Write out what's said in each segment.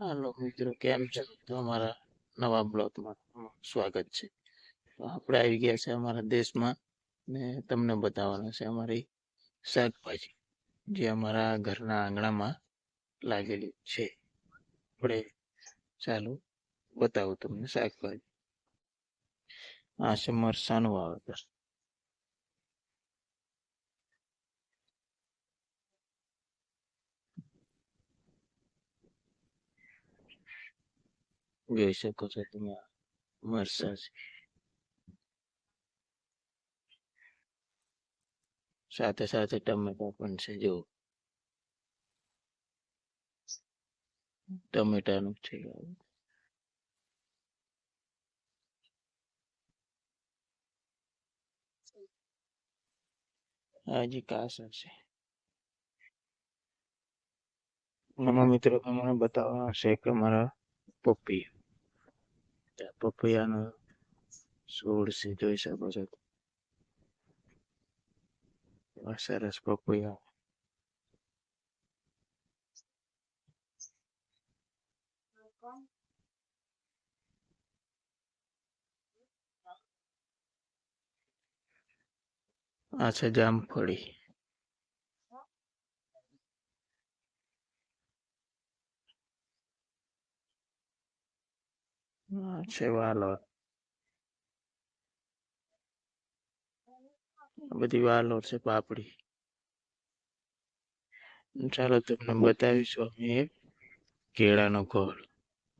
હાલો મિત્રો, કેમ છો? તો અમારા નવા બ્લોગમાં સ્વાગત છે. આપણે આવી ગયા છે અમારા દેશમાં ને તમને બતાવવાના છે અમારી શાકભાજી, જે અમારા ઘરના આંગણામાં લાગેલી છે. આપણે ચાલો બતાવું તમને શાકભાજી. આ છે મરસાનું વાવેતર. જોઈ શકો છો તમે આ મરસા છે સાથે સાથે ટમેટા પણ છે જો ટમેટાનું છે આ. આ હજી કાસર છે આમાં મિત્રો તમને બતાવવા છે કે મારા પપૈયા પપૈયાનો છોડ છે જોઈ શકો છો સરસ પપૈયા. આ છે જામફળી. વાલોર બધી વાલોર છે પાપડી ચાલો તમને બતાવીશું અમે એક કેળાનો ઘોળ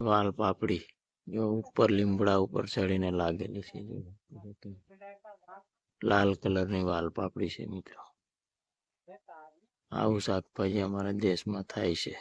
વાલ પાપડી જો ઉપર લીમડા ઉપર ચડીને લાગેલી છે. લાલ કલરની વાલ પાપડી છે મિત્રો આવું શાકભાજી અમારા દેશમાં થાય છે